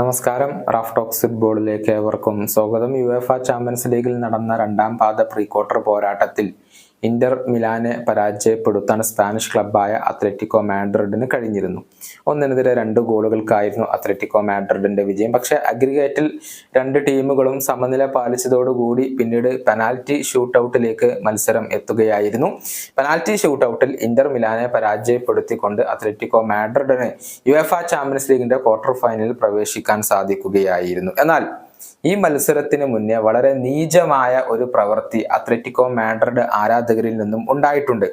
നമസ്കാരം. Raf talks ഫുട്ബോളിലേക്ക് ഏവർക്കും സ്വാഗതം. യു എഫ് ചാമ്പ്യൻസ് ലീഗിൽ നടന്ന രണ്ടാം പാദ പ്രീ ക്വാർട്ടർ പോരാട്ടത്തിൽ ഇന്റർ മിലാനെ പരാജയപ്പെടുത്താൻ സ്പാനിഷ് ക്ലബ്ബായ അത്ലറ്റിക്കോ മാഡ്രിഡിന് കഴിഞ്ഞിരുന്നു. ഒന്നിനെതിരെ രണ്ട് ഗോളുകൾക്കായിരുന്നു അത്ലറ്റിക്കോ മാഡ്രിഡിന്റെ വിജയം. പക്ഷെ അഗ്രിഗേറ്റിൽ രണ്ട് ടീമുകളും സമനില പാലിച്ചതോടുകൂടി പിന്നീട് പെനാൽറ്റി ഷൂട്ടൌട്ടിലേക്ക് മത്സരം എത്തുകയായിരുന്നു. പെനാൽറ്റി ഷൂട്ടൌട്ടിൽ ഇന്റർ മിലാനെ പരാജയപ്പെടുത്തിക്കൊണ്ട് അത്ലറ്റിക്കോ മാഡ്രിഡിന് യുഎഫ ചാമ്പ്യൻസ് ലീഗിന്റെ ക്വാർട്ടർ ഫൈനലിൽ പ്രവേശിക്കാൻ സാധിക്കുകയായിരുന്നു. എന്നാൽ ഈ മത്സരത്തിന് മുന്നേ വളരെ നീചമായ ഒരു പ്രവൃത്തി അത്ലറ്റിക്കോ മാഡ്രിഡ് ആരാധകരിൽ നിന്നും ഉണ്ടായിട്ടുണ്ട്.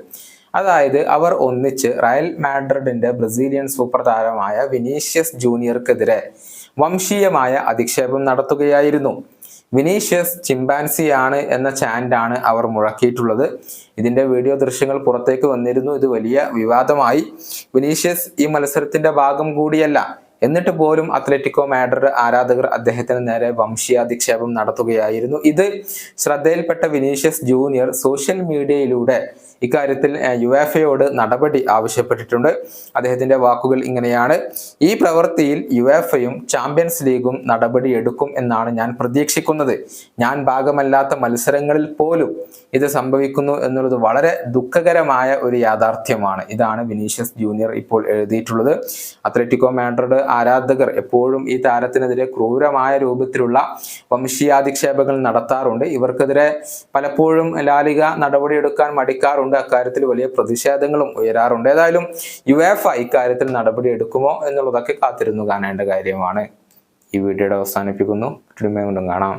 അതായത് അവർ ഒന്നിച്ച് റയൽ മാഡ്രിഡിന്റെ ബ്രസീലിയൻ സൂപ്പർ താരമായ വിനീഷ്യസ് ജൂനിയർക്കെതിരെ വംശീയമായ അധിക്ഷേപം നടത്തുകയായിരുന്നു. വിനീഷ്യസ് ചിമ്പാൻസിയാണ് എന്ന ചാൻഡാണ് അവർ മുഴക്കിയിട്ടുള്ളത്. ഇതിന്റെ വീഡിയോ ദൃശ്യങ്ങൾ പുറത്തേക്ക് വന്നിരുന്നു. ഇത് വലിയ വിവാദമായി. വിനീഷ്യസ് ഈ മത്സരത്തിന്റെ ഭാഗം കൂടിയല്ല. എന്നിട്ട് പോലും അത്ലറ്റിക്കോ മാഡ്രിഡ് ആരാധകർ അദ്ദേഹത്തിന് നേരെ വംശീയാധിക്ഷേപം നടത്തുകയായിരുന്നു. ഇത് ശ്രദ്ധയിൽപ്പെട്ട വിനീഷ്യസ് ജൂനിയർ സോഷ്യൽ മീഡിയയിലൂടെ ഇക്കാര്യത്തിൽ യു എഫ് എയോട് നടപടി ആവശ്യപ്പെട്ടിട്ടുണ്ട്. അദ്ദേഹത്തിന്റെ വാക്കുകൾ ഇങ്ങനെയാണ്. ഈ പ്രവൃത്തിയിൽ യു എഫ് എയും ചാമ്പ്യൻസ് ലീഗും നടപടി എടുക്കും എന്നാണ് ഞാൻ പ്രതീക്ഷിക്കുന്നത്. ഞാൻ ഭാഗമല്ലാത്ത മത്സരങ്ങളിൽ പോലും ഇത് സംഭവിക്കുന്നു എന്നുള്ളത് വളരെ ദുഃഖകരമായ ഒരു യാഥാർത്ഥ്യമാണ്. ഇതാണ് വിനീഷ്യസ് ജൂനിയർ ഇപ്പോൾ എഴുതിയിട്ടുള്ളത്. അത്ലറ്റിക്കോ മാഡ്രിഡ് ആരാധകർ എപ്പോഴും ഈ താരത്തിനെതിരെ ക്രൂരമായ രൂപത്തിലുള്ള വംശീയാധിക്ഷേപങ്ങൾ നടത്താറുണ്ട്. ഇവർക്കെതിരെ പലപ്പോഴും ലാലിക നടപടിയെടുക്കാൻ മടിക്കാറുണ്ട്. അക്കാര്യത്തിൽ വലിയ പ്രതിഷേധങ്ങളും ഉയരാറുണ്ട്. ഏതായാലും യു എഫ് ഇക്കാര്യത്തിൽ നടപടി എടുക്കുമോ എന്നുള്ളതൊക്കെ കാത്തിരുന്നു കാണേണ്ട കാര്യമാണ്. ഈ വീഡിയോയുടെ അവസാനിപ്പിക്കുന്നു. വീണ്ടും കാണാം.